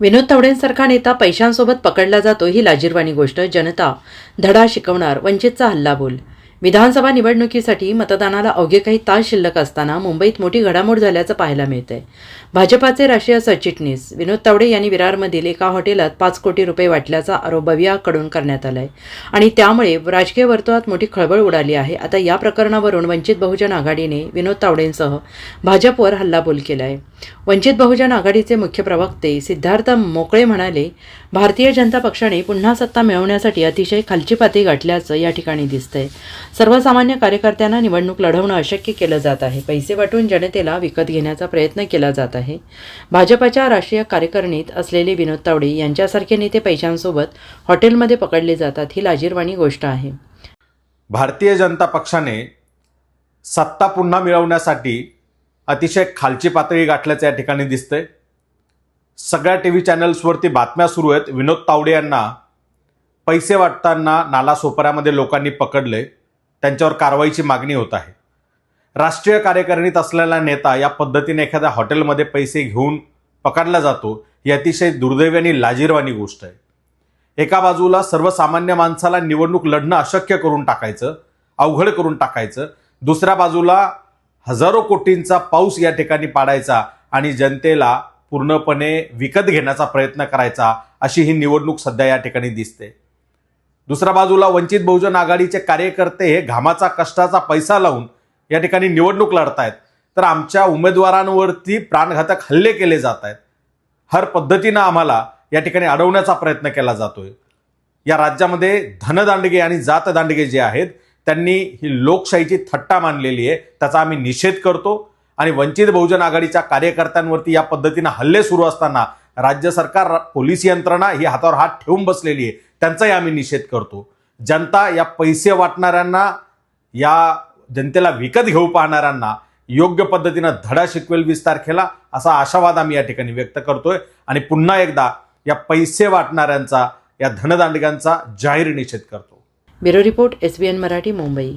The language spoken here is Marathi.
विनोद तावडेंसारखा नेता पैशांसोबत पकडला जातो ही लाजीरवाणी गोष्ट जनता धडा शिकवणार वंचितचा हल्लाबोल विधानसभा निवडणुकीसाठी मतदानाला अवघे काही तास शिल्लक असताना मुंबईत मोठी घडामोड झाल्याचं पाहायला मिळतंय. भाजपाचे राष्ट्रीय सरचिटणीस विनोद तावडे यांनी विरारमधील एका हॉटेलात पाच कोटी रुपये वाटल्याचा आरोप बवियाकडून करण्यात आलाय. आणि त्यामुळे राजकीय वर्तुळात मोठी खळबळ उडाली आहे. आता या प्रकरणावरून वंचित बहुजन आघाडीने विनोद तावडेंसह भाजपवर हल्लाबोल केला आहे वंचित बहुजन आघाडीचे मुख्य प्रवक्ते सिद्धार्थ मोकळे म्हणाले भारतीय जनता पक्षाने पुन्हा सत्ता मिळवण्यासाठी अतिशय खालची पाती गाठल्याचं या ठिकाणी दिसतंय. सर्वसामान्य कार्यकर्त्यांना निवडणूक लढवणं अशक्य केलं जात आहे. पैसे वाटून जनतेला विकत घेण्याचा प्रयत्न केला जात आहे. भाजपाच्या राष्ट्रीय कार्यकारिणीत असलेले विनोद तावडे यांच्यासारखे नेते पैशांसोबत हॉटेलमध्ये पकडले जातात ही लाजीरवाणी गोष्ट आहे. भारतीय जनता पक्षाने सत्ता पुन्हा मिळवण्यासाठी अतिशय खालची पातळी गाठल्याचं या ठिकाणी दिसतंय. सगळ्या टी व्ही चॅनल्सवरती बातम्या सुरू आहेत. विनोद तावडे यांना पैसे वाटताना नालासोपऱ्यामध्ये लोकांनी पकडले त्यांच्यावर कारवाईची मागणी होत आहे. राष्ट्रीय कार्यकारिणीत असलेला नेता या पद्धतीने एखाद्या हॉटेलमध्ये पैसे घेऊन पकडला जातो ही अतिशय दुर्दैवी आणि लाजीरवाणी गोष्ट आहे. एका बाजूला सर्वसामान्य माणसाला निवडणूक लढणं अशक्य करून टाकायचं अवघड करून टाकायचं दुसऱ्या बाजूला हजारो कोटींचा पाऊस या ठिकाणी पाडायचा आणि जनतेला पूर्णपणे विकत घेण्याचा प्रयत्न करायचा अशी ही निवडणूक सध्या या ठिकाणी दिसते. दुसऱ्या बाजूला वंचित बहुजन आघाडीचे कार्यकर्ते हे घामाचा कष्टाचा पैसा लावून या ठिकाणी निवडणूक लढतायत. तर आमच्या उमेदवारांवरती प्राणघातक हल्ले केले जात आहेत हर पद्धतीनं आम्हाला या ठिकाणी अडवण्याचा प्रयत्न केला जातोय. या राज्यामध्ये धनदांडगे आणि जातदांडगे जे आहेत त्यांनी ही लोकशाहीची थट्टा मानलेली आहे. त्याचा आम्ही निषेध करतो. आणि वंचित बहुजन आघाडीच्या कार्यकर्त्यांवरती या पद्धतीनं हल्ले सुरू असताना राज्य सरकार पोलीस यंत्रणा ही हातावर हात ठेवून बसलेली आहे. त्यांचाही आम्ही निषेध करतो. जनता या पैसे वाटणाऱ्यांना या जनतेला विकत घेऊ पाहणाऱ्यांना योग्य पद्धतीनं धडा शिकवेल वीस तारखेला असा आशावाद आम्ही या ठिकाणी व्यक्त करतोय. आणि पुन्हा एकदा या पैसे वाटणाऱ्यांचा या धनदांडग्यांचा जाहीर निषेध करतो. Bureau report S B N Marathi Mumbai.